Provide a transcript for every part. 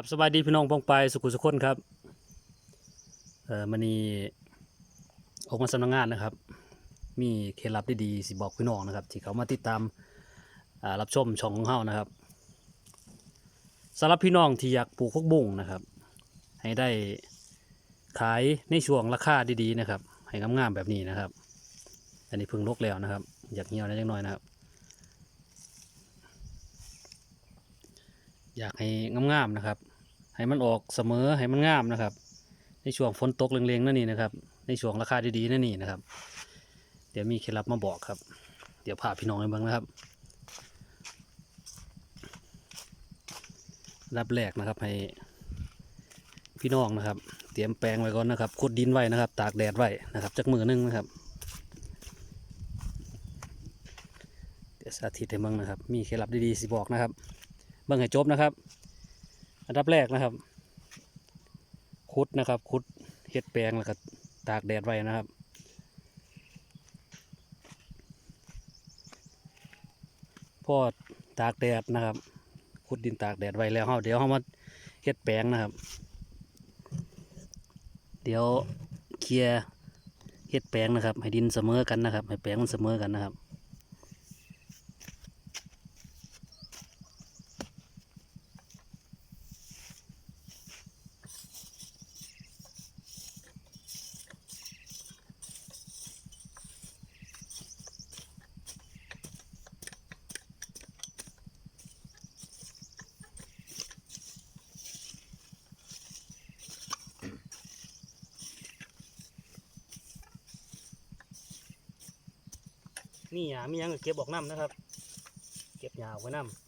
ครับสบายดีพี่น้องพงไปสุขุสุขคนครับเอ่อมันนี้ออกมาสำนักงานนะครับ มีเคล็ดลับดีๆสิบอกพี่น้องนะครับ ที่เขามาติดตามอ่ารับชมช่องของเฮานะครับสำหรับพี่น้องที่อยากปลูกพวกบุ้งนะครับ ให้ได้ขายในช่วงราคาดีๆนะครับ ให้งามๆแบบนี้นะครับ อันนี้พิ่งลกแล้วนะครับ อยากเหี่ยวนิดหน่อยนะครับอยากให้งามๆนะครับ ให้มันออกเสมอให้มันงามนะครับ ในช่วงฝนตกเร็งๆนั่นนี่นะครับ ในช่วงราคาดีๆนั่นนี่นะครับ เดี๋ยวมีเคล็ดลับมาบอกครับ เดี๋ยวพาพี่น้องไปเบิ่งนะครับรับแรกนะครับให้พี่น้องนะครับ เตรียมแปลงไว้ก่อนนะครับขุดดินไว้นะครับ ตากแดดไว้นะครับจักมือนึงนะครับเดี๋ยวสาธิตให้เบิ่งนะครับ มีเคล็ดลับดีๆสิบอกนะครับ เบิ่งให้จบนะครับ อันดับแรกนะครับ คุดนะครับ คุดเห็ดแปลงแล้วก็ตากแดดไว้นะครับพอตากแดดนะครับ ขุดดินตากแดดไว้แล้วเาเดี๋ยวเฮามาเฮ็ดแปลงนะครับ เดี๋ยวเคลียร์เฮ็ดแปลงนะครับ ให้ดินเสมอกันนะครับ ให้แปลงมันเสมอกันนะครับ มีหยามีหยังก็เก็บออกน้ำนะครับ เก็บหยาออกไว้น้ำ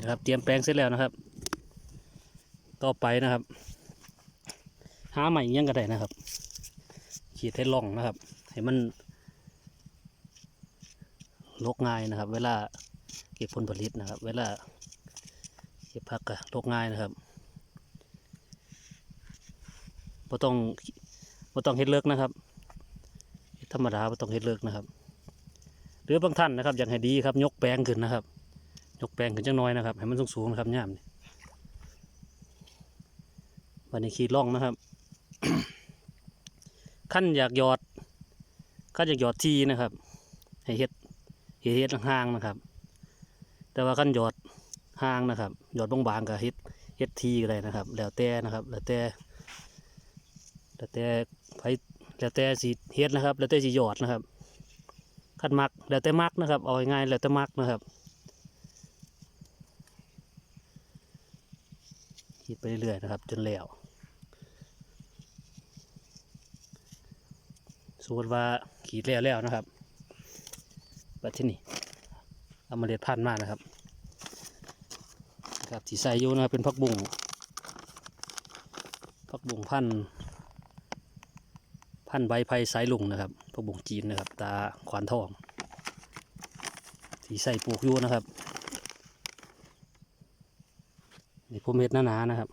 นะครับ เตรียมแปลงเสร็จแล้วนะครับ ต่อไปนะครับ หาใหม่ยังก็ได้นะครับ ขีดให้ล่องนะครับ ให้มันลกง่ายนะครับ เวลาเก็บผลผลิตนะครับ เวลาเก็บผักก็ลกง่ายนะครับบ่ต้องบ่ต้องเฮ็ดเลิกนะครับ ธรรมดาบ่ต้องเฮ็ดเลิกนะครับ หรือบางท่านนะครับ อยากให้ดีครับ ยกแปลงขึ้นนะครับ ยกแปลงขึ้นจังน้อยนะครับ ให้มันสูงๆนะครับย่ามนี่วันนี้ขีดล่องนะครับ ขั้นอยากหยอดขั้นอยากหยอดทีนะครับ ให้เฮ็ดเฮ็ดเฮ็ดห่างนะครับ แต่ว่าขั้นหยอดห่างนะครับหยอดบางๆกับเฮ็ดเฮ็ดทีก็ได้นะครับ แล้วแต่นะครับแล้วแต่แล้วแต่ไผแล้วแต่สีเฮ็ดนะครับ แล้วแต่สีหยอดนะครับ ขั้นมักแล้วแต่มักนะครับ เอาง่ายๆแล้วแต่มักนะครับ ขีดไปเรื่อยๆนะครับ จนแล้วสมมติว่าขีดแล้วแล้วนะครับแบบที่นี่เอาเมล็ดพันธุ์มานะครับครับที่ใส่อยู่นะครับเป็นพักบุ้งพักบุ้งพันธุ์พันธุ์ใบไผ่สายลุงนะครับพักบุ้งจีนนะครับ ตาขวานทองที่ใส่ปลูกอยู่นะครับ นี่ผมเม็ดหนาๆนะครับ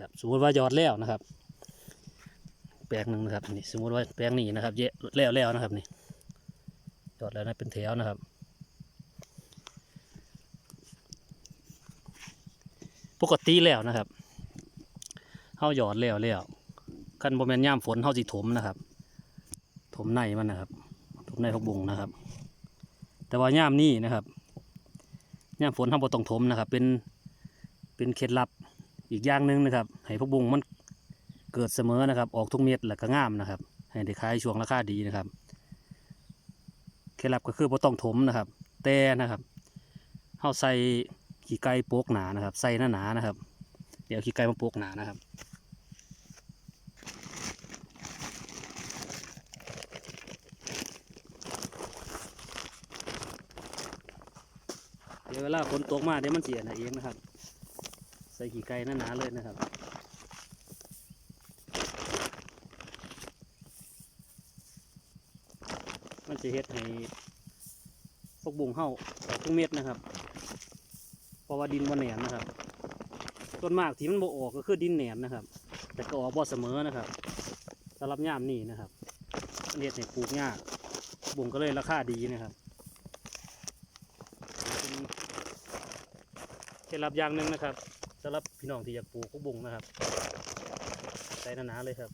ครับสมมติว่ายอดแล้วนะครับ แปลงหนึ่งนะครับนี่สมมติว่าแปลงนี้นะครับเยอะแล้วแล้วนะครับนี่ยอดแล้วนะเป็นแถวนะครับ ปกติแล้วนะครับเฮาหยอดแล้วแล้ว กันบ่แมนย่ามฝนเฮาสิถมนะครับ ถมในมันนะครับ ถมในพักบุงนะครับ แต่ว่าย่ามนี้นะครับย่ามฝนเฮาบ่ต้องถมนะครับ เป็นเป็นเคล็ดลับอีกอย่างหนึ่งนะครับให้พวกบุงมันเกิดเสมอนะครับ ออกทุกเม็ดแล้วก็งามนะครับ ให้ได้ขายช่วงราคาดีนะครับเคล็ดลับก็คือบ่ต้องถมนะครับ แต่นะครับเฮาใส่ขี้ไก่โปกหนานะครับ ใส่หนาหนาๆนะครับ เดี๋ยวขี้ไก่มาโปกหนานะครับ เวเวลาฝนตกมาเดี๋ยวมันเสียนะเองนะครับ ใส่ขี้ไก่หนาๆเลยนะครับมันจะเฮ็ดให้พวกบุงเห่าออกทุกเม็ดนะครับ เพราะว่าดินบ่แหนนนะครับส่วนมากที่มันบ่ออกก็คือดินแหนนนะครับ แต่ก็ออกบ่เสมอนะครับสำหรับย่ามนี่นะครับมันเฮ็ดให้ปลูกยากบุงก็เลยราคาดีนะครับเป็นเค ล็ดลับอย่างหนึ่งนะครับสำหรับพี่น้องที่อยากปลูกพวกบุงนะครับใส่หนาๆเลยครับ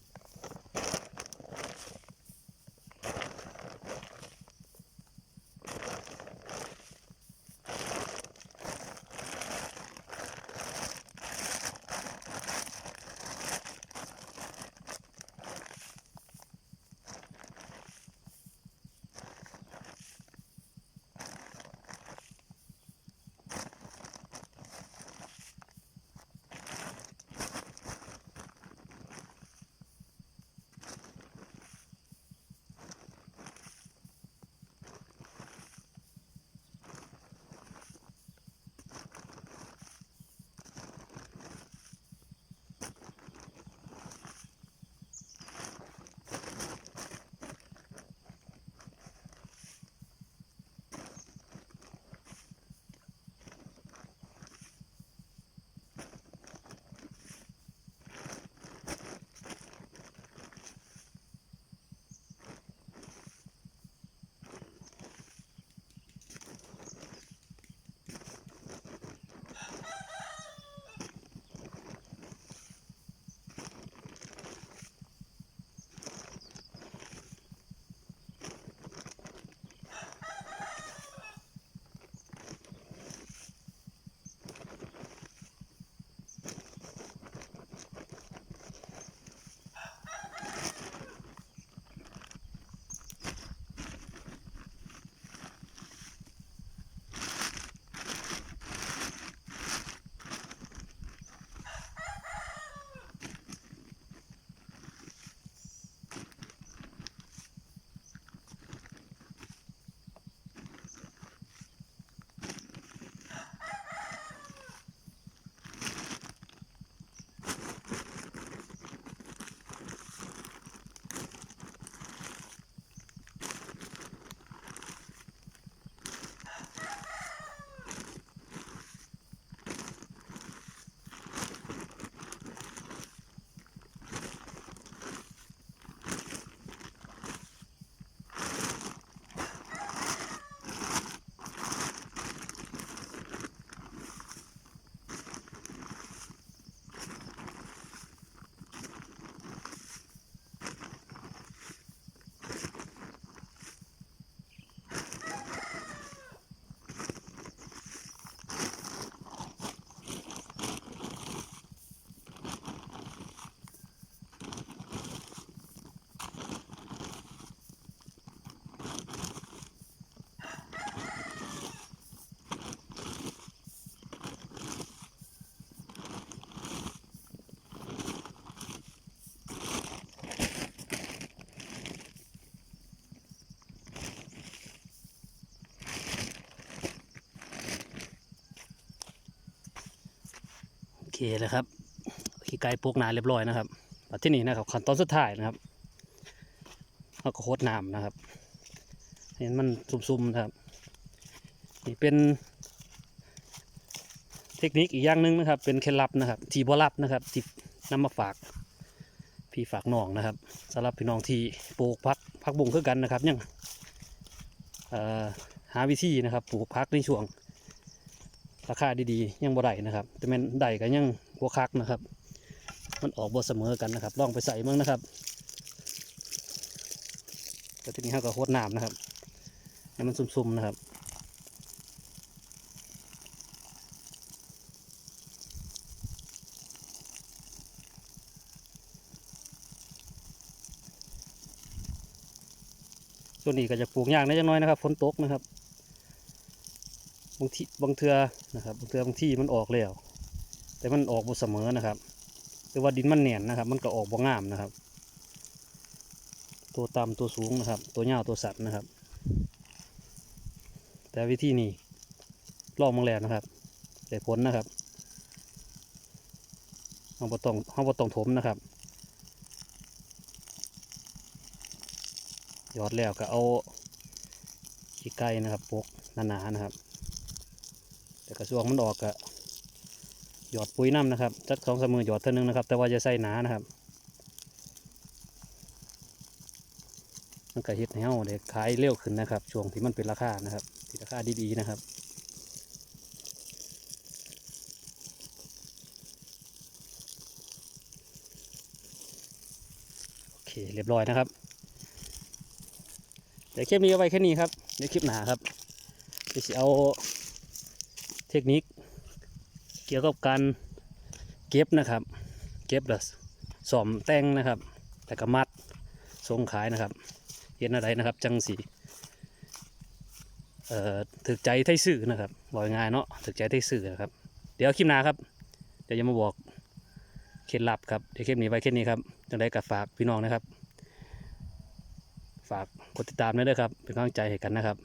เลยครับขี้ไก่ปลูกนาเรียบร้อยนะครับที่นี่นะครับขั้นตอนสุดท้ายนะครับเราก็โคดน้ำนะครับ เห็นมันซุ่มๆนะครับ นี่เป็น เทคนิคอีกอย่างหนึ่งนะครับ เป็นเคล็ดลับนะครับ ทีบ่ลับนะครับที่นำมาฝากพี่ฝากน้องนะครับสำหรับพี่น้องที่ปลูกพักพักบุ้งคือกันนะครับยังหาวิธีนะครับปลูกพักในช่วง ราคาดีๆ ยังบ่ได้นะครับ แต่แมันได้ก็ยังบ่คักนะครับ มันออกบ่เสมอกันนะครับลองไปใส่มั่งนะครับแต่ทีนี้เราก็โคตรน้ำนะครับให้มันซุ่มๆนะครับส่วนนี้ก็จะปลูกยากนิดน้อยนะครับฝนตกนะครับางทีบางเทือนะครับบางเทือบางที่มันออกแล้ว แต่มันออกบ่เสมอนะครับหรือว่าดินมันแน่นนะครับ มันก็ออกบ่งามนะครับ ตัวต่ำตัวสูงนะครับ ตัวยาวตัวสัตว์นะครับ แต่วิธีนี้ลองมาแล้วนะครับได้ผลนะครับเราบ่ต้องเราบ่ต้องถมนะครับยอดแล้วก็เอาขี้ไก่นะครับปกหนาๆนะครับ แต่กระช่วงมันออกก็หยอดปุ๋ยน้ำนะครับจักสองสมือหยอดเท่านึงนะครับ แต่ว่าจะใส่หนานะครับมันก็เฮ็ดให้เฮาได้ขายเร็วขึ้นนะครับ ช่วงที่มันเป็นราคานะครับที่ราคาดีๆนะครับโอเคเรียบร้อยนะครับ เดี๋ยวคลิปนี้เอาไว้แค่นี้ครับเดี๋ยวคลิปหนาครับจะเอา เทคนิค เกี่ยวกับการเก็บนะครับ เก็บแล้วสอมแต่งนะครับ แต่ก็มัดส่งขายนะครับเห็นอะไรนะครับ จังสีเอ่อถึกใจไทยสื่อนะครับบอกง่ายเนาะถึกใจไทยสื่อนะครับ เดี๋ยวคลิปหน้าครับ เดี๋ยวจะมาบอกเคล็ดลับครับเดี๋ยวคลิปนี้ไว้แค่นี้ครับจังได้กับฝากพี่น้องนะครับ ฝากกดติดตามด้วยนะครับเป็นกำลังใจให้กันนะครับ